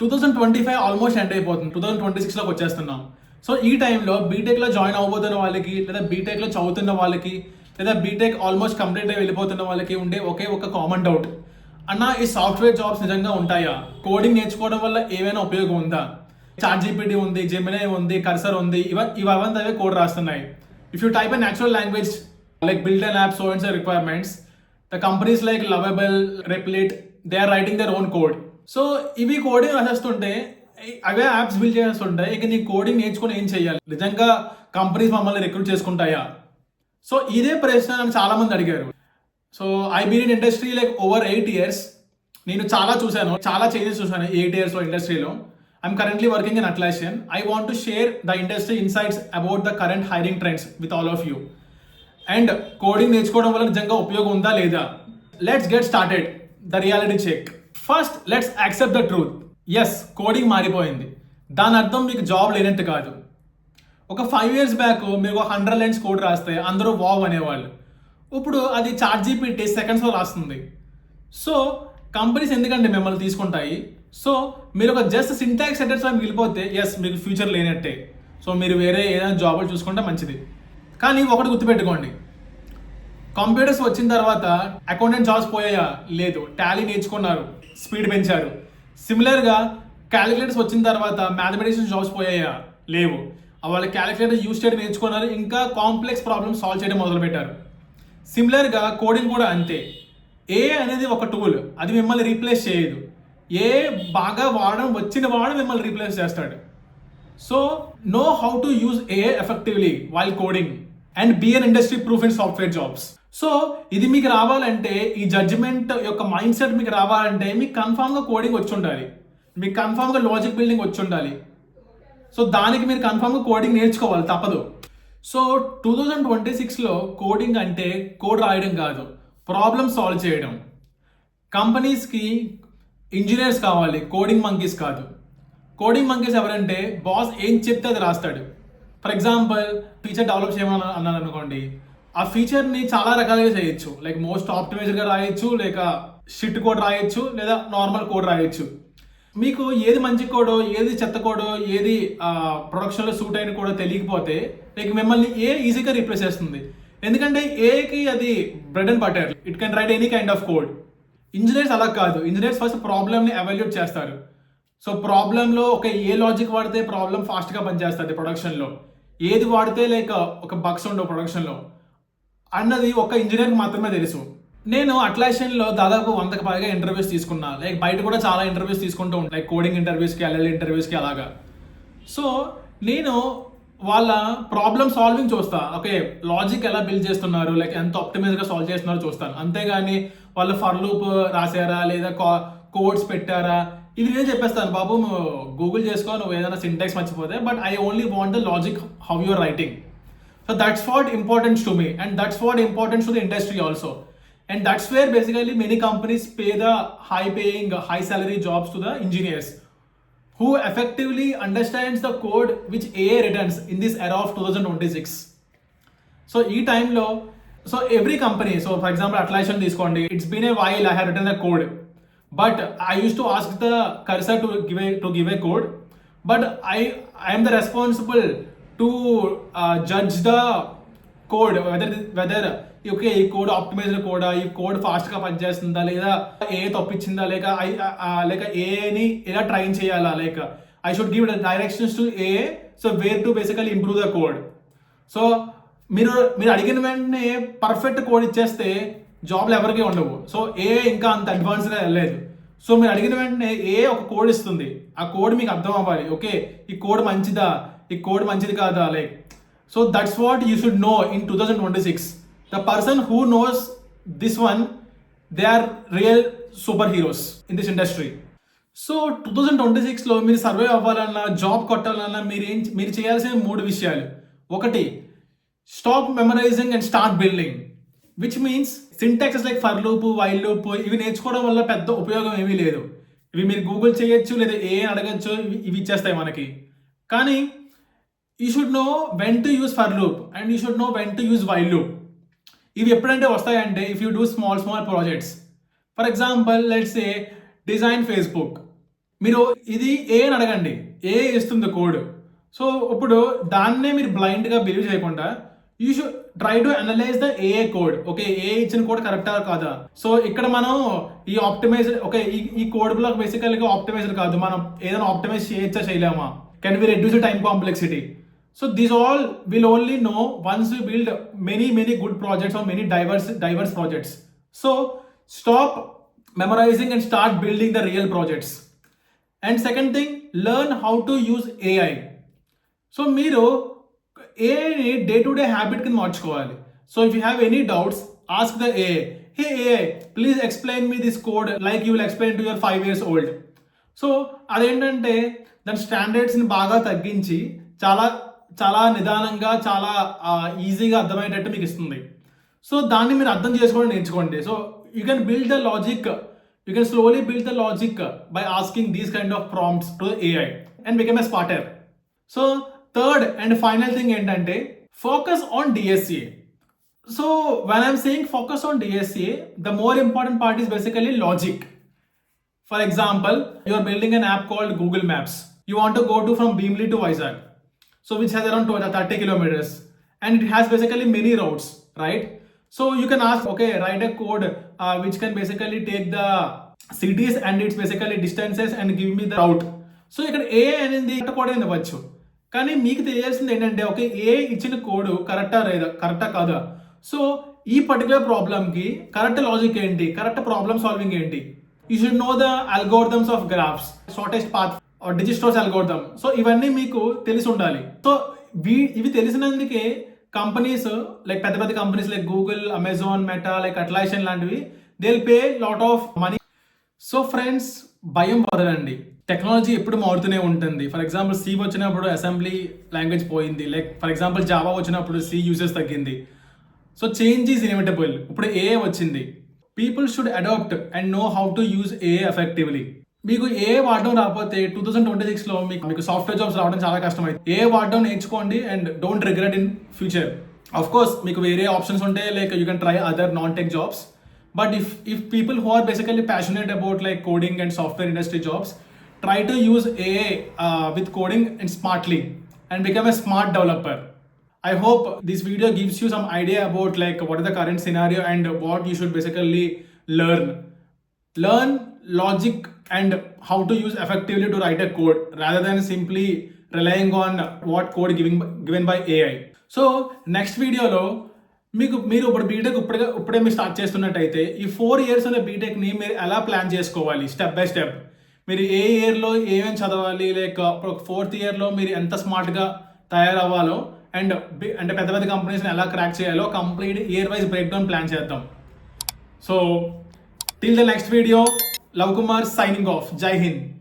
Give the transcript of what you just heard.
Two thousand twenty five almost end అయిపోతుంది two thousand twenty సిక్స్లోకి వచ్చేస్తున్నాం సో ఈ టైంలో బీటెక్లో జాయిన్ అవబోతున్న వాళ్ళకి లేదా బీటెక్లో చదువుతున్న వాళ్ళకి లేదా బీటెక్ ఆల్మోస్ట్ కంప్లీట్ అయి వెళ్ళిపోతున్న వాళ్ళకి ఉండే ఒకే ఒక కామన్ డౌట్ అన్న ఈ సాఫ్ట్వేర్ జాబ్స్ నిజంగా ఉంటాయా? కోడింగ్ నేర్చుకోవడం వల్ల ఏమైనా ఉపయోగం ఉందా? చాట్ జీపీటీ ఉంది జెమినై ఉంది కర్సర్ ఉంది ఇవ ఇవంతా అవే code రాస్తున్నాయి. If you type a natural language like build and app so and requirements the companies like Lovable Replit they are writing their own code so ఇవి కోడింగ్ రాసేస్తుంటే అవే apps build చేస్తుంటే ఇక నీ కోడింగ్ నేర్చుకుని ఏం చేయాలి? నిజంగా కంపెనీస్ మమ్మల్ని రిక్రూట్ చేసుకుంటాయా? సో ఇదే ప్రశ్న నన్ను చాలామంది అడిగారు. So I been in industry like over eight years నేను చాలా చూశాను చాలా చేంజెస్ చూశాను ఎయిట్ ఇయర్స్లో ఇండస్ట్రీలో I'm currently working in Atlassian I want to share the industry insights about the current hiring trends with all of you and coding నేర్చుకోవడం వల్ల నిజంగా ఉపయోగం ఉందా లేదా? Let's get started the reality check first let's accept the truth is coding మారిపోయింది. దాని అర్థం మీకు జాబ్ లేనట్టు కాదు. ఒక ఫైవ్ ఇయర్స్ బ్యాక్ మీరు ఒక హండ్రెడ్ లైన్స్ కోడ్ రాస్తే అందరూ వావ్ అనేవాళ్ళు. ఇప్పుడు అది చార్ట్ జీపీటీ సెకండ్స్లో రాస్తుంది. సో కంపెనీస్ ఎందుకంటే మిమ్మల్ని తీసుకుంటాయి? సో మీరు ఒక జస్ట్ సింటాక్స్ సెటర్స్లో మిగిలిపోతే ఎస్ మీకు ఫ్యూచర్ లేనట్టే. సో మీరు వేరే ఏదైనా జాబులు చూసుకుంటే మంచిది. కానీ ఒకటి గుర్తుపెట్టుకోండి. కంప్యూటర్స్ వచ్చిన తర్వాత అకౌంటెంట్ జాబ్స్ పోయాయా? లేదు. టాలీ నేర్చుకున్నారు. స్పీడ్ పెంచారు సిమిలర్గా క్యాలిక్యులేటర్స్ వచ్చిన తర్వాత మ్యాథమెటిక్స్ జాబ్స్ పోయాయా? లేవు. వాళ్ళ క్యాలిక్యులేటర్ యూస్ చేయడం నేర్చుకున్నారు. ఇంకా కాంప్లెక్స్ ప్రాబ్లమ్స్ సాల్వ్ చేయడం మొదలుపెట్టారు. సిమిలర్గా కోడింగ్ కూడా అంతే. ఏ అనేది ఒక టూల్ అది మిమ్మల్ని రీప్లేస్ చేయదు. ఏ బాగా వాడడం వచ్చిన వాడు మిమ్మల్ని రీప్లేస్ చేస్తాడు. So know how to use AI effectively while coding and be an industry proof in software jobs so ఇది మీకు రావాలంటే ఈ జడ్జిమెంట్ యొక్క మైండ్ సెట్ మీకు రావాలంటే మీకు కన్ఫామ్గా కోడింగ్ వచ్చి ఉండాలి. మీకు కన్ఫామ్గా లాజిక్ బిల్డింగ్ వచ్చి ఉండాలి. సో దానికి మీరు కన్ఫామ్గా కోడింగ్ నేర్చుకోవాలి తప్పదు. సో టూ థౌజండ్ ట్వంటీ సిక్స్లో కోడింగ్ అంటే కోడ్ రాయడం కాదు ప్రాబ్లమ్ సాల్వ్ చేయడం. కంపెనీస్కి ఇంజనీర్స్ కావాలి కోడింగ్ మంకీస్ కాదు. కోడింగ్ మంకీస్ ఎవరంటే బాస్ ఏం చెప్తే అది రాస్తాడు. ఫర్ ఎగ్జాంపుల్ టీచర్ డెవలప్ చేయమని అన్నాను అనుకోండి ఆ ఫీచర్ని చాలా రకాలుగా చేయొచ్చు. లైక్ మోస్ట్ ఆప్టిమైజర్గా రాయొచ్చు లేక షిట్ కోడ్ రాయొచ్చు లేదా నార్మల్ కోడ్ రాయొచ్చు. మీకు ఏది మంచి కోడో ఏది చెత్త కోడో ఏది ప్రొడక్షన్లో సూట్ అయిన కోడో తెలియకపోతే లైక్ మిమ్మల్ని ఏ ఈజీగా రీప్లేస్ చేస్తుంది. ఎందుకంటే ఏకి అది bread and butter it can write any kind of code engineers అలా కాదు. ఇంజనీర్స్ ఫస్ట్ ప్రాబ్లమ్ని ఎవాల్యూట్ చేస్తారు. సో ప్రాబ్లంలో ఒక ఏ లాజిక్ వాడితే ప్రాబ్లం ఫాస్ట్గా పనిచేస్తుంది ప్రొడక్షన్లో ఏది వాడితే లైక్ ఒక బగ్స్ ఉండవు ప్రొడక్షన్లో అన్నది ఒక ఇంజనీర్కి మాత్రమే తెలుసు. నేను అట్లాషన్లో దాదాపు వందకు పైగా ఇంటర్వ్యూస్ తీసుకున్నా. లైక్ బయట కూడా చాలా ఇంటర్వ్యూస్ తీసుకుంటూ ఉంటాను లైక్ కోడింగ్ ఇంటర్వ్యూస్కి ఎల్ఎల్ ఇంటర్వ్యూస్కి అలాగా. సో నేను వాళ్ళ ప్రాబ్లమ్ సాల్వింగ్ చూస్తా. ఓకే లాజిక్ ఎలా బిల్డ్ చేస్తున్నారు? లైక్ ఎంత ఆప్టిమైజ్గా సాల్వ్ చేస్తున్నారో చూస్తాను. అంతేగాని వాళ్ళు ఫర్ లూప్ రాశారా? లేదా కోడ్స్ పెట్టారా? ఇది నేను చెప్పేస్తాను. బాబు గూగుల్ చేసుకో. నువ్వు ఏదైనా సింటాక్స్ మర్చిపోతే. But I only want the logic how your writing So that's what importance to me, and that's what importance to the industry also. And that's where basically many companies pay the high paying, high salary jobs to the engineers who effectively understands the code which AI returns in this era of 2026. So ఈ టైంలో so every company so for example Atlassian తీసుకోండి it's been a while I have return the code but I use to ask the Cursor to give a to give a code but I I'm the responsible to judge the code whether whether okay ఈ code optimised కోడా ఈ code ఫాస్ట్గా పనిచేస్తుందా లేదా ఏ తప్పించిందా లేక I లేక ఏని ఎలా ట్రైన్ చేయాలా like I should give directions to AI so where to basically improve the code so మీరు మీరు అడిగిన వెంటనే పర్ఫెక్ట్ కోడ్ ఇచ్చేస్తే జాబ్లు ఎవరికి ఉండవు. సో ఏ ఇంకా అంత అడ్వాన్స్గా వెళ్ళలేదు సో మీరు అడిగిన వెంటనే ఏ ఒక కోడ్ ఇస్తుంది. ఆ కోడ్ మీకు అర్థం అవ్వాలి. ఓకే ఈ కోడ్ మంచిదా? ఈ కోడ్ మంచిది కాదా? Like so that's what you should know in two thousand twenty six the person who knows this one they are real super heroes in this industry so two thousand twenty సిక్స్లో మీరు survey అవ్వాలన్నా job కొట్టాలన్నా మీరు ఏం మీరు చేయాల్సిన మూడు విషయాలు. ఒకటి stop memorising and start building which means syntaxes like for loop while loop ఇవి నేర్చుకోవడం వల్ల పెద్ద ఉపయోగం ఏమీ లేదు. ఇవి మీరు గూగుల్ చేయొచ్చు లేదా ఏ అడగచ్చు ఇవి ఇవి ఇచ్చేస్తాయి మనకి. కానీ you should know when to use for loop and you should know when to use while loop ఇవి ఎప్పుడంటే వస్తాయంటే if you do small small projects for example let's uh design Facebook మీరు ఇది ఏ అని అడగండి. ఏ ఇస్తుంది కోడ్ సో ఇప్పుడు దాన్నే మీరు బ్లైండ్గా బిలీవ్ చేయకుండా you should try to analyse the AI code okay AI ఇచ్చిన కోడ్ కరెక్టా కాదా? సో ఇక్కడ మనం ఈ ఆప్టిమైజ్ ఓకే ఈ ఈ కోడ్ బ్లాక్ బేసికల్గా ఆప్టిమైజర్ కాదు. మనం ఏదైనా ఆప్టిమైజ్ చేయొచ్చా చేయలేమా? Can we reduce time complexity so these all will only know once you build many many good projects or many diverse diverse projects so stop memorising and start building the real projects and second thing learn how to use AI so మీరు ఏఐని day to day habit కింద మార్చుకోవాలి. So if you have any doubts ask the AI hey AI please explain me this code like you will explain to your five years old so అదేంటంటే దాని స్టాండర్డ్స్ని బాగా తగ్గించి చాలా చాలా నిదానంగా చాలా ఈజీగా అర్థమయ్యేటట్టు మీకు ఇస్తుంది. సో దాన్ని మీరు అర్థం చేసుకోవడం నేర్చుకోండి. So you can build the logic you can slowly build the logic by asking these kind of prompts to AI and become a spotter so third and final thing ఏంటంటే focus on DSA so when I'm saying focus on DSA the more important part is basically logic for example you are building an app called Google Maps you want to go to from Bheemili to Vizag so which has around 20 30 kilometers, and it has basically many routes, right? So you can ask, okay, write a code uh, which can basically take the cities and its basically distances and give me the route. So ఇక్కడ AI అనేది code అని ఇవ్వచ్చు కానీ మీకు తెలియాల్సింది ఏంటంటే okay AI ఇచ్చిన code కరెక్టా లేదా కరెక్టా కాదా సో ఈ పర్టికులర్ ప్రాబ్లమ్కి కరెక్ట్ లాజిక్ ఏంటి కరెక్ట్ ప్రాబ్లమ్ సాల్వింగ్ ఏంటి you should know the algorithms of graphs shortest path Dijkstra's algorithm so ఇవన్నీ మీకు తెలిసి ఉండాలి. సో వీ ఇవి తెలిసినందుకే కంపెనీస్ లైక్ పెద్ద పెద్ద companies like Google Amazon Meta like Atlassian లాంటివి they pay lot of money so friends భయం వదలండి టెక్నాలజీ ఎప్పుడు మారుతూనే ఉంటుంది. ఫర్ ఎగ్జాంపుల్ సి వచ్చినప్పుడు అసెంబ్లీ లాంగ్వేజ్ పోయింది. లైక్ ఫర్ ఎగ్జాంపుల్ జావా వచ్చినప్పుడు సి యూజెస్ తగ్గింది. సో చేంజ్ ఈజ్ ఇన్విటబుల్ ఇప్పుడు ఏ వచ్చింది. People should adapt and know how to use AI effectively మీకు ఏ వాడ్డౌన్ రాకపోతే టూ థౌసండ్ ట్వంటీ సిక్స్లో మీకు మీకు సాఫ్ట్వేర్ జాబ్స్ రావడం చాలా కష్టం అయితే ఏ వాడ్డౌన్ నేర్చుకోండి and don't regret in future of course మీకు వేరే ఆప్షన్స్ ఉంటే like you can try other non tech jobs but if if people who are basically passionate about like coding and software industry jobs try to use AI with coding and smartly and become a smart developer I hope this video gives you some idea about like what is the current scenario and what you should basically learn learn logic and how to use effectively to write a code rather than simply relying on what code giving given by AI. So next వీడియోలో మీకు మీరు ఇప్పుడు BTech ఇప్పుడే ఇప్పుడే మీరు start చేస్తున్నట్టయితే ఈ four years అనే బీటెక్ని మీరు ఎలా ప్లాన్ చేసుకోవాలి స్టెప్ బై స్టెప్ మీరు ఏ ఇయర్లో ఏమేమి చదవాలి లైక్ ఫోర్త్ ఇయర్లో మీరు ఎంత స్మార్ట్గా తయారవ్వాలో అండ్ అంటే పెద్ద పెద్ద కంపెనీస్ని ఎలా క్రాక్ చేయాలో complete year wise break down plan చేద్దాం. So till the next video Love signing off. Jai Hind.